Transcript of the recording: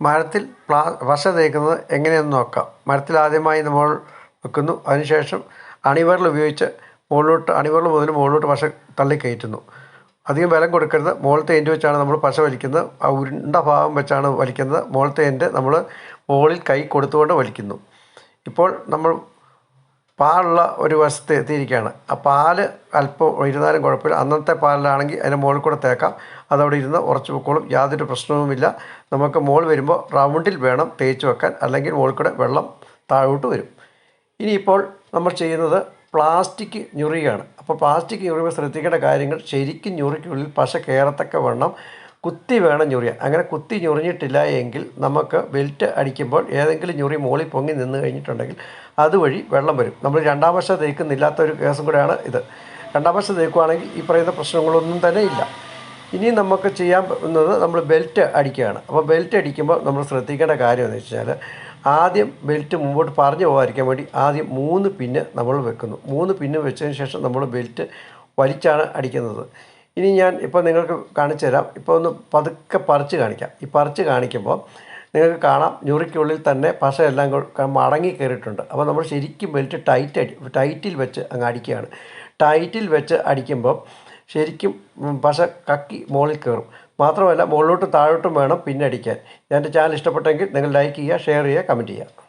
മരത്തിൽ പ്ലാ പശ തേക്കുന്നത് എങ്ങനെയെന്ന് നോക്കാം. മരത്തിൽ ആദ്യമായി നമ്മൾ വെക്കുന്നു. അതിനുശേഷം അണിവരൽ ഉപയോഗിച്ച് മുകളിലോട്ട് അണിവരൽ മുതൽ മുകളിലോട്ട് വശ തള്ളി കയറ്റുന്നു. അധികം ബലം കൊടുക്കരുത്. മുകളിലത്തെ എൻഡ് വെച്ചാണ് നമ്മൾ പശ വലിക്കുന്നത്. ആ ഉരുണ്ട ഭാഗം വെച്ചാണ് വലിക്കുന്നത്. മുകളിലത്തെ എൻഡ് നമ്മൾ മുകളിൽ കൈ കൊടുത്തുകൊണ്ട് വലിക്കുന്നു. ഇപ്പോൾ നമ്മൾ പാലുള്ള ഒരു വശത്ത് എത്തിയിരിക്കുകയാണ്. ആ പാൽ അല്പം ഇരുന്നാലും കുഴപ്പമില്ല. അന്നത്തെ പാലിലാണെങ്കിൽ അതിന്റെ മുകളിൽ കൂടെ തേക്കാം. അതവിടെ ഇരുന്ന് ഉറച്ചു പൊക്കോളും. യാതൊരു പ്രശ്നവുമില്ല. നമുക്ക് മോൾ വരുമ്പോൾ റൗണ്ടിൽ വേണം തേച്ച് വെക്കാൻ. അല്ലെങ്കിൽ മുകളിൽ കൂടെ വെള്ളം താഴോട്ട് വരും. ഇനിയിപ്പോൾ നമ്മൾ ചെയ്യുന്നത് പ്ലാസ്റ്റിക് ഞുറിയാണ് അപ്പോൾ പ്ലാസ്റ്റിക് ഞുറിയുമ്പോൾ ശ്രദ്ധിക്കേണ്ട കാര്യങ്ങൾ ശരിക്കും ഞുറിക്കുള്ളിൽ പശ കയറത്തക്ക വണ്ണം കുത്തി വേണം ഞൊറിയാൻ. അങ്ങനെ കുത്തി ഞൊറിഞ്ഞിട്ടില്ല എങ്കിൽ നമുക്ക് ബെൽറ്റ് അടിക്കുമ്പോൾ ഏതെങ്കിലും ഞൊറി മുകളിൽ പൊങ്ങി നിന്ന് കഴിഞ്ഞിട്ടുണ്ടെങ്കിൽ അതുവഴി വെള്ളം വരും. നമ്മൾ രണ്ടാം വർഷം തേക്കുന്നില്ലാത്ത ഒരു കേസും കൂടെയാണ് ഇത്. രണ്ടാം വർഷം തേക്കുവാണെങ്കിൽ ഈ പറയുന്ന പ്രശ്നങ്ങളൊന്നും തന്നെ ഇല്ല. ഇനി നമുക്ക് ചെയ്യാൻ പറ്റുന്നത് നമ്മൾ ബെൽറ്റ് അടിക്കുകയാണ്. അപ്പോൾ ബെൽറ്റ് അടിക്കുമ്പോൾ നമ്മൾ ശ്രദ്ധിക്കേണ്ട കാര്യം എന്ന് വെച്ചാൽ ആദ്യം ബെൽറ്റ് മുമ്പോട്ട് പറഞ്ഞു പോകാതിരിക്കാൻ വേണ്ടി ആദ്യം മൂന്ന് പിന്ന് നമ്മൾ വെക്കുന്നു. മൂന്ന് പിന്ന് വെച്ചതിന് ശേഷം നമ്മൾ ബെൽറ്റ് വലിച്ചാണ് അടിക്കുന്നത്. ഇനി ഞാൻ ഇപ്പോൾ നിങ്ങൾക്ക് കാണിച്ചു തരാം. ഇപ്പോൾ ഒന്ന് പതുക്കെ പറിച്ച് കാണിക്കാം. ഈ പറിച്ച് കാണിക്കുമ്പോൾ നിങ്ങൾക്ക് കാണാം ഞുറിക്കുള്ളിൽ തന്നെ പശ എല്ലാം മടങ്ങി കയറിയിട്ടുണ്ട്. അപ്പോൾ നമ്മൾ ശരിക്കും ബെൽറ്റ് ടൈറ്റ് അടി ടൈറ്റിൽ വെച്ച് അങ്ങ് അടിക്കുകയാണ്. ടൈറ്റിൽ വെച്ച് അടിക്കുമ്പോൾ ശരിക്കും പശ കക്കി മുകളിൽ കയറും. മാത്രമല്ല മുകളിലോട്ടും താഴോട്ടും വേണം പിന്നെ അടിക്കാൻ. എന്റെ ചാനൽ ഇഷ്ടപ്പെട്ടെങ്കിൽ നിങ്ങൾ ലൈക്ക് ചെയ്യുക ഷെയർ ചെയ്യുക കമന്റ് ചെയ്യുക.